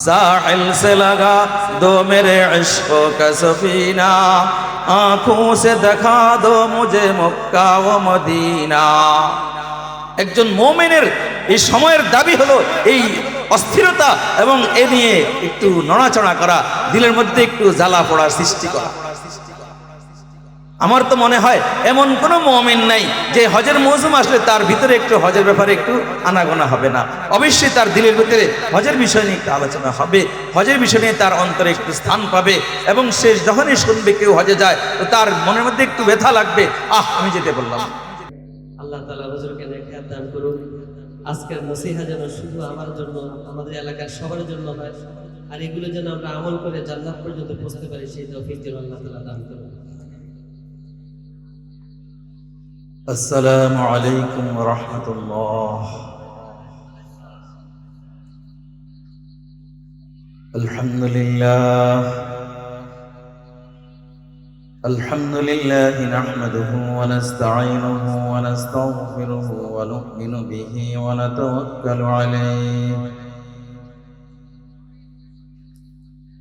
साहिल से लगा दो मेरे इश्को का सफीना आंखों से दिखा दो मुझे मक्का व মদিনা একজন মোমেনের এই সময়ের দাবি হলো এই অস্থিরতা এবং এ নিয়ে একটু নড়াচড়া করা দিলের মধ্যে একটু জ্বালা পড়ার সৃষ্টি করা আমার তো মনে হয় এমন কোনো মমিন নাই যে হজের মৌসুম আসলে তার ভিতরে একটু হজের ব্যাপারে একটু আনাগোনা হবে না। অবশ্যই তার দিলের ভিতরে হজের বিষয় নিয়ে একটু আলোচনা হবে, হজের বিষয় নিয়ে তার অন্তরে একটু স্থান পাবে এবং সে যখনই শুনবে কেউ হজে যায়, তো তার মনের মধ্যে একটু ব্যথা লাগবে। আহ, আমি যেতে বললাম। আল্লাহ তালা হুজুরকে নেখাত দান করুন আজকের নসিহা যেন শুধু আমার জন্য, আমাদের এলাকার সবার জন্য হয় আর এগুলো যেন আমরা আমল করে জান্নাত পর্যন্ত পৌঁছতে পারি, সেই তৌফিক যেন আল্লাহ তালা দান করুন السلام عليكم ورحمة الله. الحمد لله. الحمد لله نحمده ونستعينه ونستغفره ونؤمن به ونتوكل عليه.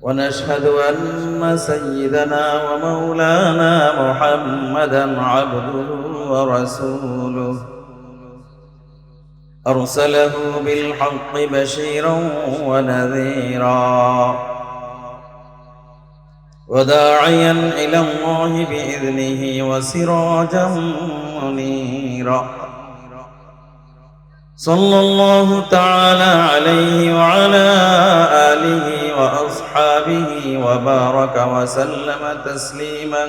ونشهد أن سيدنا ومولانا محمدا عبده ورسوله. أرسله بالحق بشيرا ونذيرا. وداعيا إلى الله بإذنه وسراجا منيرا. صلى الله تعالى عليه وعلى آله وأصحابه وبارك وسلم تسليما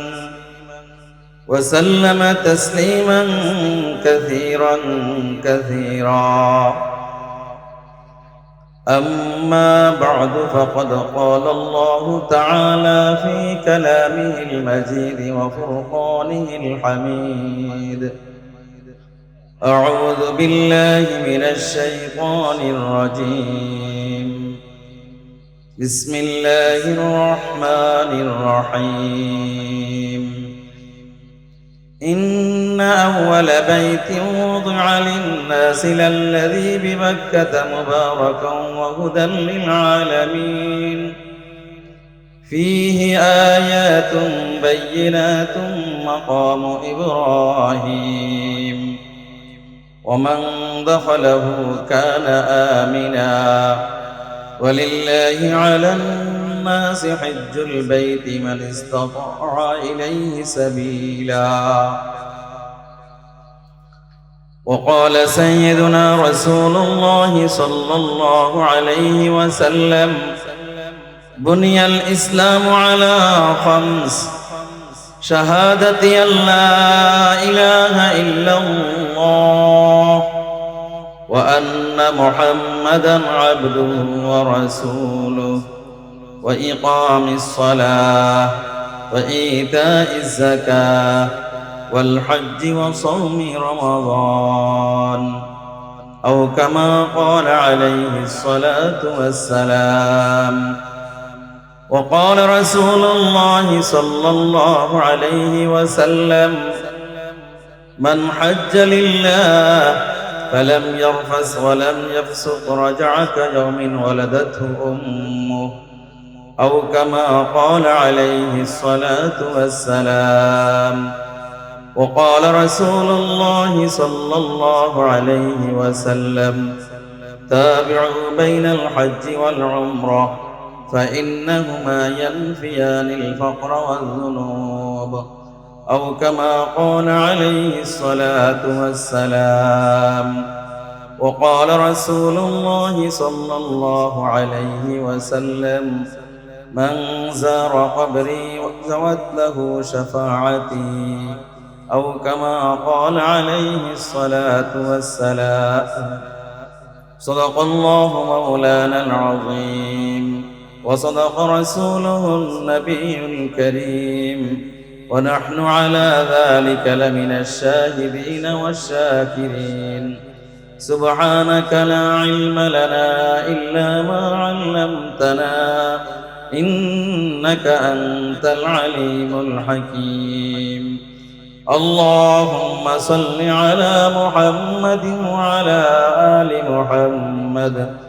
وسلم تسليما كثيرا كثيرا. أما بعد فقد قال الله تعالى في كلامه المجيد وفرقانه الحميد. أعوذ بالله من الشيطان الرجيم. بسم الله الرحمن الرحيم إن أول بيت وضع للناس للذي بمكة مباركا وهدى للعالمين فيه آيات بينات مقام إبراهيم ومن دخله كان آمنا ولله على الناس حج البيت من استطاع إليه سبيلا. وقال سيدنا رسول الله صلى الله عليه وسلم بني الإسلام على خمس شهادة أن لا إله إلا الله. وأن محمدا عبده ورسوله وإقام الصلاة وإيتاء الزكاة والحج وصوم رمضان. أو كما قال عليه الصلاة والسلام وقال رسول الله صلى الله عليه وسلم من حج لله فلم يرفس ولم يفسق رجع كيوم ولدته أمه. أو كما قال عليه الصلاة والسلام وقال رسول الله صلى الله عليه وسلم تابعوا بين الحج والعمرة فإنهما ينفيان الفقر والذنوب. أو كما قال عليه الصلاة والسلام. وقال رسول الله صلى الله عليه وسلم من زار قبري وزوت له شفاعتي. أو كما قال عليه الصلاة والسلام. صدق الله مولانا العظيم. وصدق رسوله النبي الكريم. ونحن على ذلك لمن الشاهدين والشاكرين. سبحانك لا علم لنا إلا ما علمتنا إنك أنت العليم الحكيم. اللهم صل على محمد وعلى آل محمد.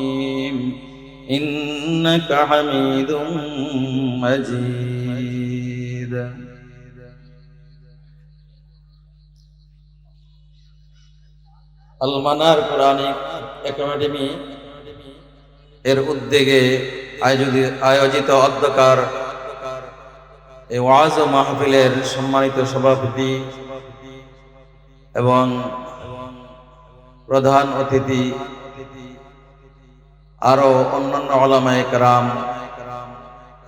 إنك حميد مجيد আলমানার কোরআনিক একাডেমি এর উদ্যোগে আয়োজিত আয়োজিত অধ্যকার এই ওয়াজ ও মাহফিলের সম্মানিত সভাপতি এবং প্রধান অতিথি আরও অন্যান্য ওলামায়ে কেরাম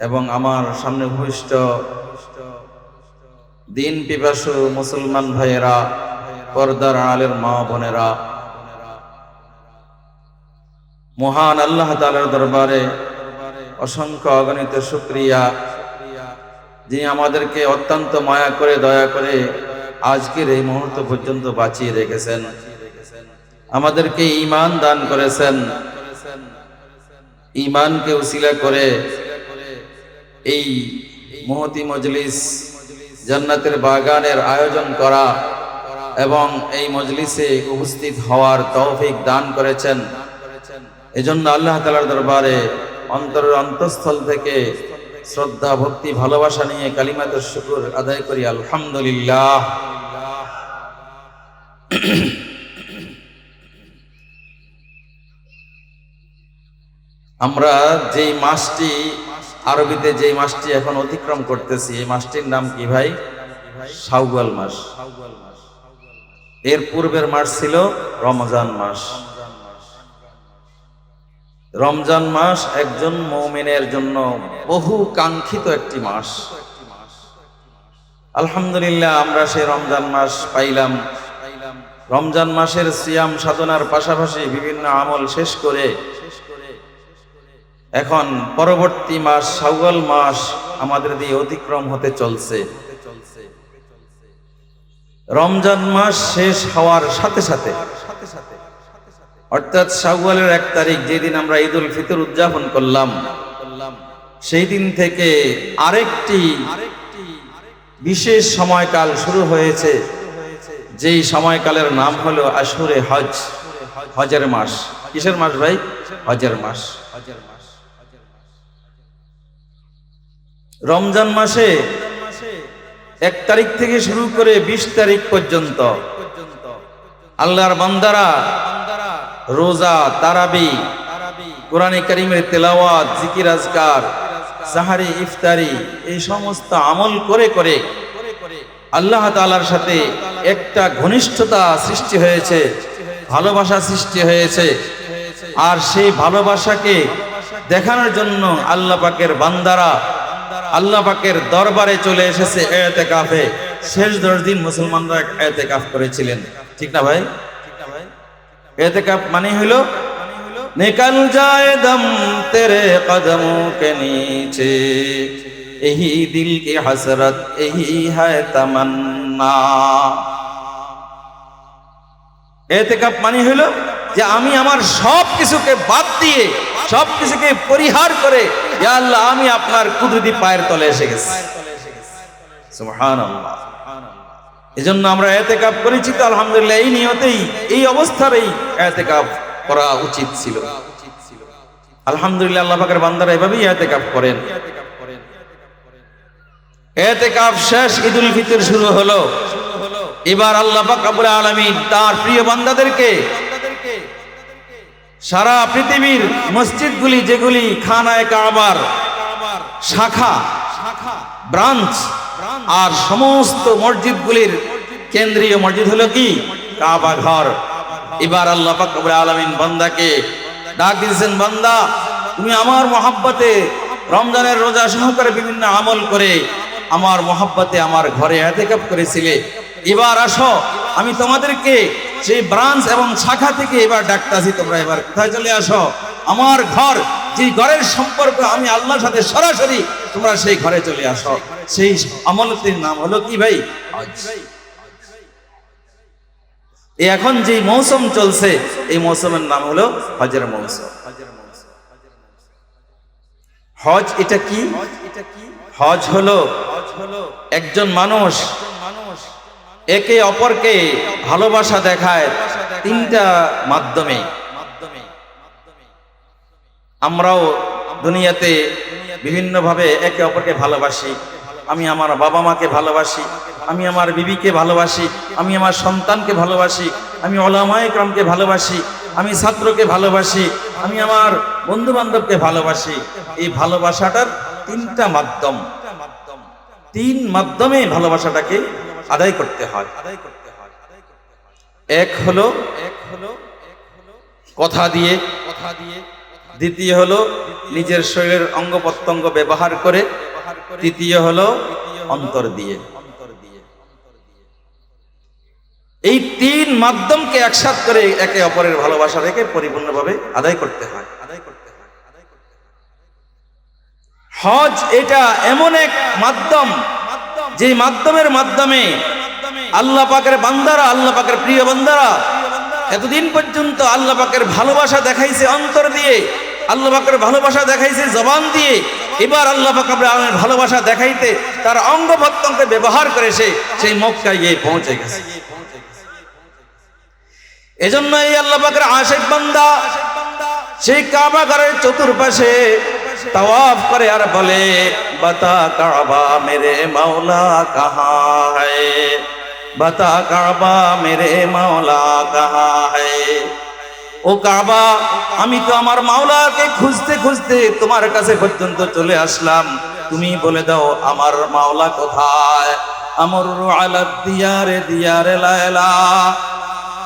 এবং আমার সামনে ভূমিষ্ঠ দিন পিপাসু মুসলমান ভাইয়েরা, পর্দার আলের মা বোনেরা, মহান আল্লাহ তালার দরবারে অসংখ্য অগণিত শুক্রিয়া, যিনি আমাদেরকে অত্যন্ত মায়া করে, দয়া করে আজকের এই মুহূর্ত পর্যন্ত বাঁচিয়ে রেখেছেন। আমাদেরকে ঈমান দান করেছেন। ঈমানকে উসিলা করে এই মহতি মজলিস, জান্নাতের বাগানের আয়োজন করা এবং এই মজলিসে উপস্থিত হওয়ার তৌফিক দান করেছেন। এজন্য আল্লাহ তালার দরবারে অন্তরের অন্তঃস্থল থেকে শ্রদ্ধা, ভক্তি, ভালোবাসা নিয়ে কালিমাতে শুকুর আদায় করি। আলহামদুলিল্লাহ। আমরা যেই মাসটি, আরবিতে যেই মাসটি এখন অতিক্রম করতেছি, এই মাসটির নাম কি ভাই? শাওয়াল মাস। এর পূর্বের মাস ছিল রমজান মাস। রমজান মাস একজন মৌমিনের জন্য বহু কাঙ্ক্ষিত একটি মাস। আলহামদুলিল্লাহ, আমরা সেই রমজান মাস পাইলাম। রমজান মাসের সিয়াম সাধনার পাশাপাশি বিভিন্ন আমল শেষ করে এখন পরবর্তী মাস, শাওয়াল মাস আমাদের দিয়ে অতিক্রম হতে চলছে। রমজান মাস শেষ হওয়ার সাথে সাথে, অর্থাৎ শাওয়ালের এক তারিখ যেদিন আমরা ঈদ উল ফিতর উদযাপন করলাম, সেই দিন থেকে আরেকটি বিশেষ সময়কাল শুরু হয়েছে, যেই সময়কালের নাম হলো আশুরে হজ, হজের মাস। কিসের মাস ভাই? হজের মাস হজের মাস। রমজান মাসে এক তারিখ থেকে শুরু করে বিশ তারিখ পর্যন্ত আল্লাহর বান্দারা রোজা, তারাবি, কোরআনে করিমের তেলাওয়াত, জিকির, আজকার সাহারি ইফতারি এই সমস্ত আমল করে করে আল্লাহ তালার সাথে একটা ঘনিষ্ঠতা সৃষ্টি হয়েছে, ভালোবাসা সৃষ্টি হয়েছে। আর সেই ভালোবাসাকে দেখানোর জন্য আল্লাহ পাকের বান্দারা আল্লাহ পাকের দরবারে চলে এসেছে এতে কাফে শেষ দশ দিন মুসলমানরা এতে কাফ করেছিলেন। ঠিক না ভাই? এতে কাফ মানে হইল নিকল যায় দম তেরে কদম কে নিচে। এহি দিল কে হসরত এহি হায় তমন্না। এতে কাপ মানে হইল যে আমি আমার সব কিছুকে বাদ দিয়ে সব কিছুকে পরিহার করে আল্লাহ, আমি আপনার কুদরতি পায়ের তলে এসে গেছি। সুবহানাল্লাহ। এজন্য আমরা এতেকাপ করেছি তো, আলহামদুলিল্লাহ, এই নিয়তেই, এই অবস্থারই এতেকাপ করা উচিত ছিল। আলহামদুলিল্লাহ, আল্লাহ পাকের বান্দারা এভাবেই এতেকাপ করেন। এতেকাপ শেষ ঈদুল ফিতর শুরু হলো। এবার আল্লাহ পাক রব্বুল আলামিন তার প্রিয় বান্দাদেরকে সারা পৃথিবীর মসজিদগুলি যেগুলি খানায় কাবার শাখা, ব্রাঞ্চ আর সমস্ত মসজিদগুলির কেন্দ্রীয় মসজিদ হলো কি? কাবা ঘর। এবার আল্লাহ পাক রব্বুল আলামিন বান্দাকে ডাক দিয়েছেন, বান্দা, তুমি আমার মহাব্বতে রমজানের রোজা সহকারে বিভিন্ন আমল করে আমার মহাব্বতে আমার ঘরে এতেকাপ করেছিলে। এবার আসো, আমি তোমাদেরকে সেই ব্রাঞ্চ এবং শাখা থেকে এবার ডাকতাছি তোমরা এবার। কোথায় চলে আসো? আমার ঘর যে ঘরের সম্পর্ক আমি আল্লাহর সাথে সরাসরি তোমরা সেই ঘরে চলে আসো। সেই আমলতির নাম হলো কি ভাই? এখন যে মৌসুম চলছে, এই মৌসুমের নাম হলো হজের মৌসুম। হজ এটা কি? হজ হলো একজন মানুষ একে অপরকে ভালোবাসা দেখায় তিনটা মাধ্যমে। আমরাও দুনিয়াতে বিভিন্নভাবে একে অপরকে ভালোবাসি। আমি আমার বাবা মাকে ভালোবাসি, আমি আমার বিবিকে ভালোবাসি, আমি আমার সন্তানকে ভালোবাসি, আমি ওলামায়ে ক্রমকে ভালোবাসি, আমি ছাত্রকে ভালোবাসি, আমি আমার বন্ধু বান্ধবকে ভালোবাসি। এই ভালোবাসাটার তিনটা মাধ্যম। তিন মাধ্যমে ভালোবাসাটাকে আদায় করতে হয়। আদায় করতে হয় এক হলো এক হলো কথা দিয়ে কথা দিয়ে দ্বিতীয় হলো নিজের শরীরের অঙ্গ প্রত্যঙ্গ ব্যবহার করে, তৃতীয় হলো অন্তর দিয়ে। এই তিন মাধ্যমকে একসাথ করে একে অপরের ভালোবাসা রেখে পরিপূর্ণভাবে আদায় করতে হয় আদায় করতে হয় আদায় করতে হয়। হজ এটা এমন এক মাধ্যম যে মাধ্যমের মাধ্যমে আল্লাহ পাকের বান্দারা, আল্লাহ পাকের প্রিয় বান্দারা এতদিন পর্যন্ত আল্লাহ পাকের ভালোবাসা দেখাইছে অন্তর দিয়ে, আল্লাহ পাকের ভালোবাসা দেখাইছে জবান দিয়ে, এবার আল্লাহ পাক আপনার ভালোবাসা দেখাইতে তার অঙ্গ প্রত্যঙ্গে ব্যবহার করে সে, সেই মক্কায় গিয়ে পৌঁছে গেছে। এজন্য এই আল্লাহ পাকের আশেক বান্দা সেই কাবা ঘরের চতুর্পাশে তওয়াফ করে আর বলে बता কাবা মেরে मौला कहाँ है? बता काबा मेरे मौला कहाँ है? ও কাবা আমি তো আমার মাওলাকে খুঁজতে খুঁজতে তোমার কাছে পর্যন্ত চলে আসলাম। তুমি বলে দাও, আমার মাওলা কোথায়? আমর আলাপ দিয়ারে দিয়ারে লায়লা।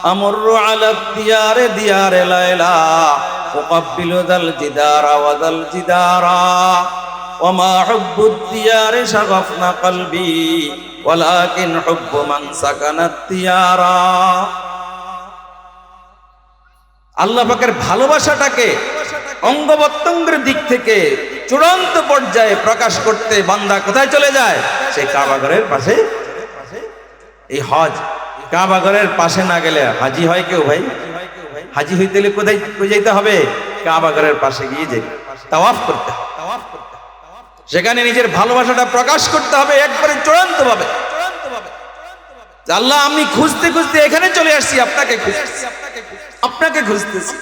আমর আলাপ দিয়ারে দিয়ারে লায়লা। ও ওকাব্বিল দাল জিদারা ওয়াদাল জিদারা। وما حب الديار شغفنا قلبي ولكن حب من سكن الديار আল্লাহ পাকের ভালোবাসাটাকে অঙ্গ প্রত্যঙ্গের দিক থেকে চূড়ান্ত পর্যায়ে প্রকাশ করতে বান্দা কোথায় চলে যায় সেই কাবাঘরের পাশে এই হজ কাবাঘরের পাশে না গেলে হাজি হয় কেউ ভাই হাজি হইতে হলে কোথায় কোথায় যেতে হবে কাবাঘরের পাশে গিয়ে যে তাওয়াফ করতে হবে। সেখানে নিজের ভালোবাসাটা প্রকাশ করতে হবে একবারে চূড়ান্ত ভাবে আল্লাহ, আমি খুঁজতে খুঁজতে এখানে চলে আসছি, আপনাকে আপনাকে খুঁজতেছি।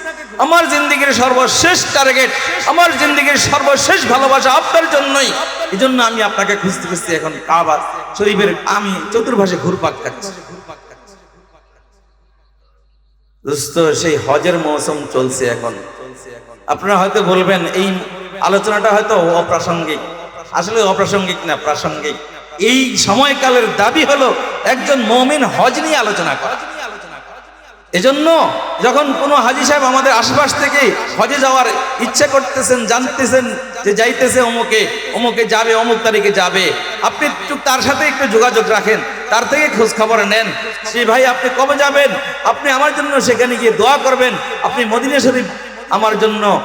আমার জিন্দিগির সর্বশেষ টার্গেট আমার জিন্দিগির সর্বশেষ ভালোবাসা আপনার জন্যই। এই জন্য আমি আপনাকে খুঁজতে খুঁজতে এখন কাবার শরীফের, আমি চতুর্ভাষে ঘুরপাক খাচ্ছি। সেই হজের মৌসুম চলছে এখন। আপনারা হয়তো বলবেন, এই আলোচনাটা হয়তো অপ্রাসঙ্গিক। আসলে অপ্রাসঙ্গিক না, প্রাসঙ্গিক। এই সময়কালের দাবি হলো একজন মমিন হজ নিয়ে আলোচনা করা। এজন্য যখন কোনো হাজি সাহেব আমাদের আশপাশ থেকে হজে যাওয়ার ইচ্ছে করতেছেন, জানতেছেন যে যাইতেছে অমুকে অমুকে যাবে, অমুক তারিখে যাবে, আপনি একটু তার সাথে একটু যোগাযোগ রাখেন, তার থেকে খোঁজ খবর নেন। সে ভাই, আপনি কবে যাবেন? আপনি আমার জন্য সেখানে গিয়ে দোয়া করবেন, আপনি মদিনা শরীফ আমার জন্য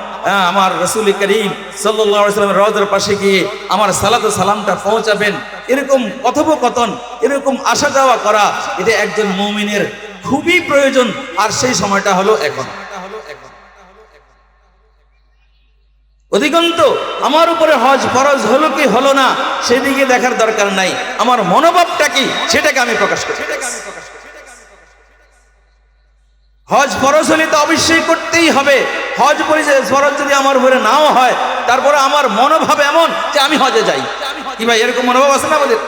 আমার রসুল করিম সাল্লামের রজের পাশে গিয়ে আমার সালাত সালামটা পৌঁছাবেন। এরকম কথোপকথন, এরকম আসা যাওয়া করা, এটা একজন মৌমিনের খুবই প্রয়োজন। আর সেই সময়টা হলো এখন। অধিকন্ত, আমার উপরে হজ ফরজ হলো কি হলো না, সেদিকে দেখার দরকার নাই। আমার মনোভাবটা কি, সেটাকে আমি প্রকাশ করি। হজ ফরজ হলে তো অবশ্যই করতেই হবে। হজ পরিচয় ফরজ যদি আমার উপরে নাও হয় তারপরে আমার মনোভাব এমন যে আমি হজে যাই কি ভাই এরকম মনোভাব আছে না আমাদের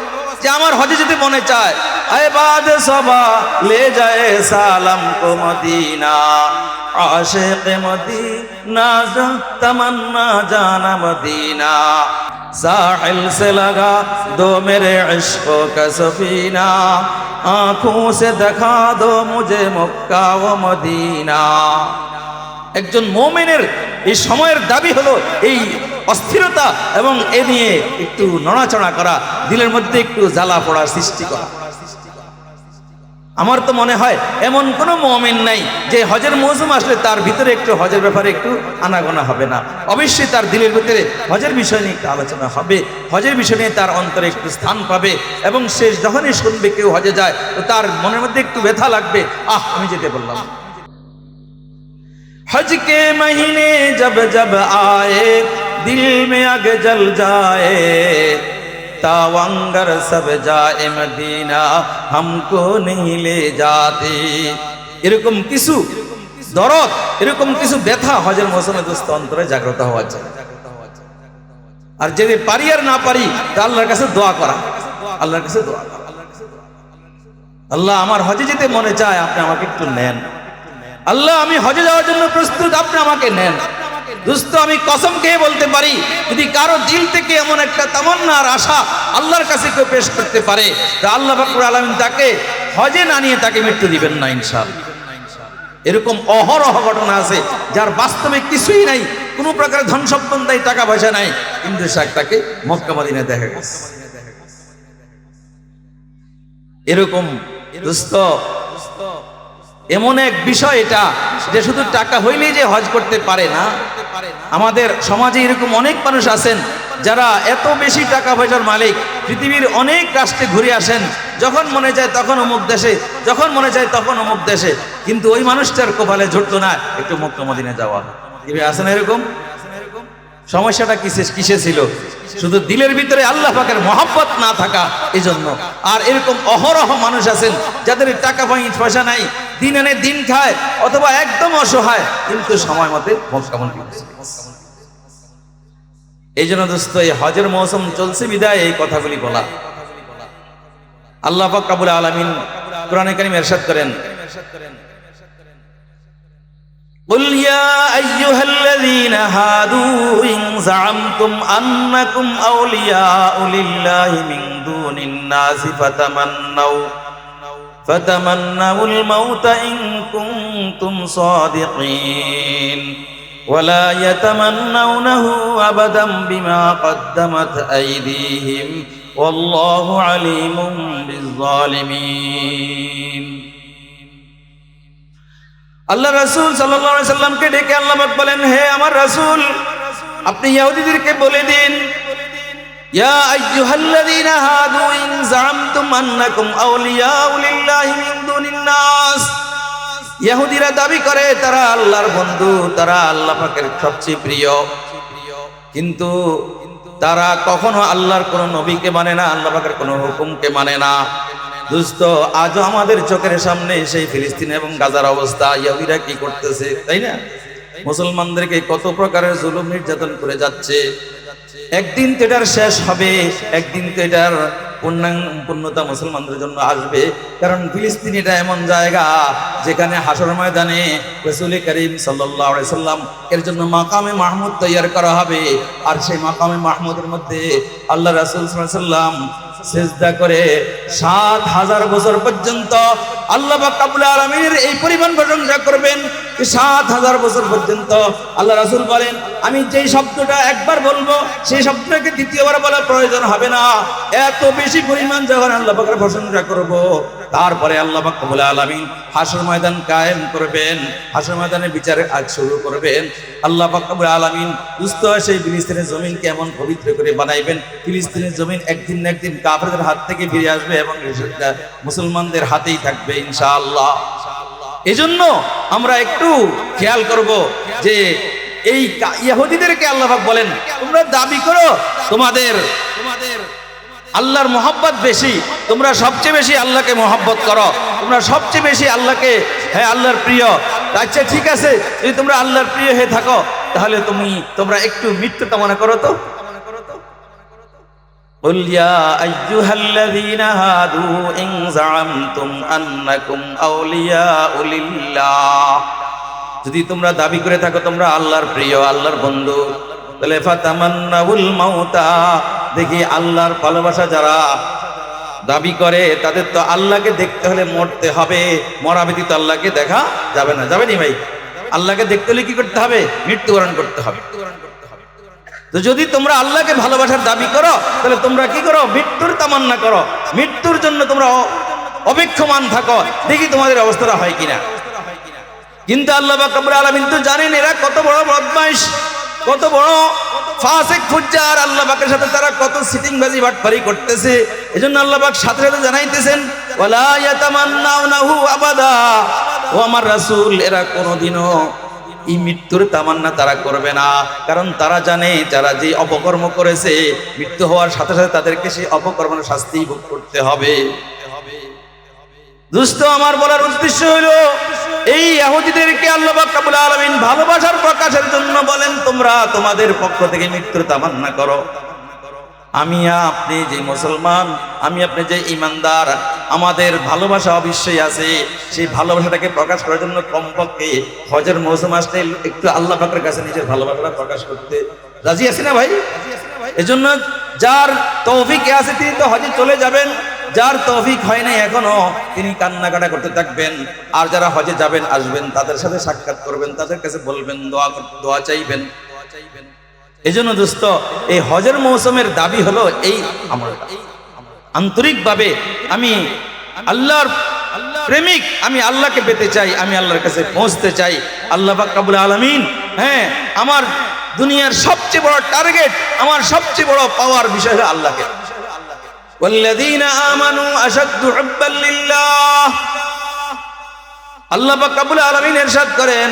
যে আমার হজে যদি মনে চায় আয় বাদ সবা লে যায় সালাম কো মদিনা আশেক মদিনা যা তামান্না জানা মদিনা साहिल से लगा दो मेरे इश्को का सफीना आंखों से दिखा दो मुझे मक्का व मदीना একজন মোমেনের এই সময়ের দাবি হলো এই অস্থিরতা এবং এ নিয়ে একটু নড়াচড়া করা, দিলের মধ্যে একটু জ্বালা পড়ার সৃষ্টি করা। আমার তো মনে হয় এমন কোনো মমিন নাই যে হজের মৌসুম আসলে তার ভিতরে একটু হজের ব্যাপারে একটু আনাগোনা হবে না। অবশ্যই তার দিলের ভিতরে হজের বিষয় নিয়ে আলোচনা হবে, হজের বিষয় নিয়ে তার অন্তরে একটু স্থান পাবে এবং সে যখনই শুনবে কেউ হজে যায়, তো তার মনের মধ্যে একটু ব্যথা লাগবে, আহ, আমি যেতে বললাম। हज के महीने जब जब आए दिल में आग जल जाए तावंगर सब जाए मदीना हमको नहीं ले जाते এরকম কিছু দরদ এরকম কিছু ব্যথা হজের মৌসুমে দোস্ত অন্তরে জাগ্রত হওয়া যায় আর যদি পারি আর না পারি তা আল্লাহর কাছে দোয়া করা আল্লাহর কাছে দোয়া করা আল্লাহ আমার হজে যেতে মনে চায় আপনি আমাকে একটু নেন আল্লাহ, আমি হজে যাওয়ার জন্য প্রস্তুত, আপনি আমাকে নেন। দোস্ত আমি কসম খেয়ে বলতে পারি, যদি কারও দিল থেকে এমন একটা তামান্না আর আশা আল্লাহর কাছে কেউ পেশ করতে পারে, তা আল্লাহ বাকুর আলমিন তাকে হজে না নিয়ে তাকে মৃত্যু দিবেন না ইনশাল এরকম অহরহ ঘটনা আছে, যার বাস্তবে কিছুই নাই, কোনো প্রকার ধন সম্পদ নাই, টাকা পয়সা নাই কিন্তু শাক তাকে মক্কা মদিনে দেখা গেছে। এরকম দোস্ত এমন এক বিষয় এটা যে শুধু টাকা হইলেই যে হজ করতে পারে না। আমাদের সমাজে এরকম অনেক মানুষ আছেন যারা এত বেশি টাকা পয়সার মালিক, পৃথিবীর অনেক রাষ্ট্রে ঘুরে আসেন, যখন মনে যায় তখন অমুক দেশে, যখন মনে যায় তখন অমুক দেশে, কিন্তু ওই মানুষটার কপালে ঝুটতো না, একটু মুক্ত মদিনে যাওয়া। আসেন এরকম? সমস্যাটা কিসে কিসে ছিল? শুধু দিলের ভিতরে আল্লাহ পাকের মহাব্বত না থাকা এই জন্য আর এরকম অহরহ মানুষ আছেন, যাদের টাকা পয়সা নাই, দিন এনে দিন খায়, অথবা একদম অসহায়, কিন্তু সময় মতে এই জন্য দোস্ত, এই হজের মৌসুম চলছে বিদায়, এই কথাগুলি বলা। আল্লাহ পাক কাবুল আলমিন কোরআনে কারিম এরশাদ করেন قل يا أيها الذين هادوا إن زعمتم أنكم أولياء لله من دون الناس فتمنوا فتمنوا الموت إن كنتم صادقين ولا يتمنونه أبدا بما قدمت أيديهم والله عليم بالظالمين আল্লাহ রাসূল সাল্লামকে ডেকে আল্লাহ বলেন, হে আমার রাসূল, আপনি ইহুদিদেরকে বলে দিন মিন দুনিন নাস। ইহুদিরা দাবি করে, তারা আল্লাহর বন্ধু, তারা সবচেয়ে প্রিয়। কিন্তু তারা কখনো আল্লাহর কোনো নবীকে মানে না, আল্লাহ পাকের কোনো হুকুমকে মানে না। দুস্থ, আজও আমাদের চোখের সামনে সেই ফিলিস্তিন এবং গাজার অবস্থা ইহুদিরা কি করতেছে, তাই না? মুসলমানদেরকে কত প্রকারের জুলুম নির্যাতন করে যাচ্ছে। একদিন তো এটার শেষ হবে, একদিন তো এটার পূর্ণতা মুসলমানদের জন্য আসবে। কারণ ফিলিস্তিন এটা এমন জায়গা যেখানে হাসর ময়দানে রসুল করিম সাল্লাম এর জন্য মাকামে মাহমুদ তৈয়ার করা হবে। আর সেই মাকামে মাহমুদের মধ্যে আল্লাহ রাসুল সাল্লাম সেজদা করে সাত হাজার বছর পর্যন্ত আল্লাহ কাবুল আলমীর এই পরিমাণ প্রশংসা করবেন সাত হাজার বছর পর্যন্ত আল্লাহ রাসুল বলেন, আমি যেই শব্দটা একবার বলব, সেই শব্দটাকে দ্বিতীয়বার বলার প্রয়োজন হবে না। এত বেশি পরিমাণ যখন আল্লাহ প্রশংসা করব তারপরে আল্লাহ কাবুল আলমিন হাসর ময়দান কায়েম করবেন, হাসর ময়দানে বিচারে আজ শুরু করবেন। আল্লাহ কাবুল আলমিন সুস্থ সেই ফিলিস্তিনের জমিন কেমন পবিত্র করে বানাইবেন। ফিলিস্তিনের জমিন একদিন না একদিন কাফেরদের হাত থেকে ফিরে আসবে এবং মুসলমানদের হাতেই থাকবে ইনশাআল্লাহ। এজন্য আমরা একটু খেয়াল করব যে এই ইহুদিদেরকে আল্লাহ বলেন, তোমরা দাবি করো তোমাদের তোমাদের আল্লাহর মোহাব্বত বেশি তোমরা সবচেয়ে বেশি আল্লাহকে মোহাব্বত করো তোমরা সবচেয়ে বেশি আল্লাহকে হ্যাঁ আল্লাহর প্রিয় আচ্ছা ঠিক আছে যদি তোমরা আল্লাহর প্রিয় হয়ে থাকো তাহলে তুমি তোমরা একটু মৃত্যু কামনা করো তো قل يا أيها الذين هادوا إن زعمتم أنكم أولياء لله যদি তোমরা দাবি করে থাকো তোমরা আল্লাহর প্রিয় আল্লাহর বন্ধু তাহলে ফাতামান্নাউল মাউতা। দেখি আল্লাহর ভালোবাসা যারা দাবি করে, তাদের তো আল্লাহকে দেখতে হলে মরতে হবে। মরা ব্যতীত আল্লাহকে দেখা যাবে না। যাবে নি ভাই? আল্লাহকে দেখতে হলে কি করতে হবে? মৃত্যুবরণ করতে হবে। তো যদি তোমরা আল্লাহকে ভালোবাসার দাবি করো, তাহলে তোমরা কি করো? মৃত্যুর তামান্না করো। মৃত্যুর জন্য তোমরা অপেক্ষমান থাকো। দেখি তোমাদের অবস্থাটা হয় কিনা। কিন্তু আল্লাহ বাকবর আলমিন তো জানেন এরা কত বড় বদমাইশ। কত বড় ফাসেক ফুজ্জার আল্লাহ পাকের সাথে তারা কত সিটিং বাজি বাটপারি করতেছে। এজন্য আল্লাহ পাক সাথে সাথে জানাইতেছেন, ওয়ালা ইয়াতামান্নাউনাহু আবাদা। ও আমার রাসূল, এরা কোনোদিনও এই মৃত্যুর তামান্না তারা করবে না। কারণ তারা জানে, যারা যে অপকর্ম করেছে, মৃত্যু হওয়ার সাথে সাথে তাদেরকে সেই অপকর্মের শাস্তি ভোগ করতে হবে। দুস্থ আমার বলার উদ্দেশ্য হলো এই ইহুদিদেরকে আল্লাহ রাব্বুল আলামিন ভালোবাসার প্রকাশের জন্য বলেন, তোমরা তোমাদের পক্ষ থেকে মৃত্যুর তামান্না করো। আমি আপনি যে মুসলমান, আমি আপনি যে ইমানদার, আমাদের ভালোবাসা অবশ্যই আছে। সেই ভালোবাসাটাকে প্রকাশ করার জন্য কমপক্ষে হজের মৌসুম আসলে একটু আল্লাহ পাকের কাছে নিজের ভালোবাসাটা প্রকাশ করতে রাজি আছি না ভাই? এজন্য যার তৌফিক আছে তিনি তো হজে চলে যাবেন। যার তৌফিক হয় নাই এখনও, তিনি কান্নাকাটা করতে থাকবেন। আর যারা হজে যাবেন, আসবেন, তাদের সাথে সাক্ষাৎ করবেন, তাদের কাছে বলবেন, দোয়া দোয়া চাইবেন। এই জন্য দোস্ত, এই হজের মৌসুমের দাবি হলো এই আমলটা। আন্তরিকভাবে আমি আল্লাহর প্রেমিক, আমি আল্লাহকে পেতে চাই, আমি আল্লাহর কাছে পৌঁছতে চাই। আল্লাহ কাবুল আলমিন হ্যাঁ আমার দুনিয়ার সবচেয়ে বড় টার্গেট, আমার সবচেয়ে বড় পাওয়ার বিষয় হলো আল্লাহকে। والذين آمنوا أشد حبا لله আল্লাহ পাক কাবুল আলমিন এরশাদ করেন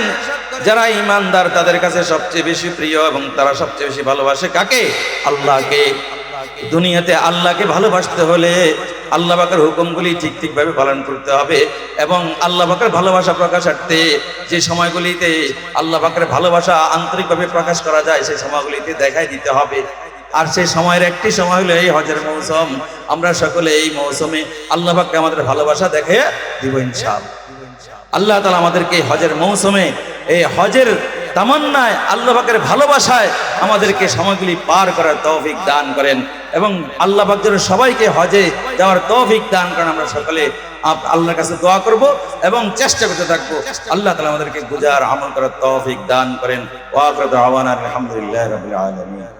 যারা ইমানদার তাদের কাছে সবচেয়ে বেশি প্রিয় এবং তারা সবচেয়ে বেশি ভালোবাসে কাকে আল্লাহকে দুনিয়াতে আল্লাহকে ভালোবাসতে হলে আল্লাহ পাকের হুকুমগুলি ঠিক ঠিকভাবে পালন করতে হবে এবং আল্লাহ পাকের ভালোবাসা প্রকাশার্থে যে সময়গুলিতে আল্লাহ পাকের ভালোবাসা আন্তরিকভাবে প্রকাশ করা যায় সেই সময়গুলিতে দেখাই দিতে হবে আর সেই সময়ের একটি সময় হলো এই হজের মৌসুম। আমরা সকলে এই মৌসুমে আল্লাহ পাককে আমাদের ভালোবাসা দেখে দিব ইনশাআল্লাহ। আল্লাহ তালা আমাদেরকে এই হজের মৌসুমে, এই হজের তামান্নায় আল্লাহ পাকের ভালোবাসায় আমাদেরকে সময়গুলি পার করার তৌফিক দান করেন এবং আল্লাহ পাক যেন সবাইকে হজে যাওয়ার তৌফিক দান করেন। আমরা সকলে আল্লাহর কাছে দোয়া করব এবং চেষ্টা করতে থাকব। আল্লাহ তালা আমাদেরকে গুজার আমল করার তৌফিক দান করেন। ওয়াকরাত আওয়ানা আলহামদুলিল্লাহ আলামিন।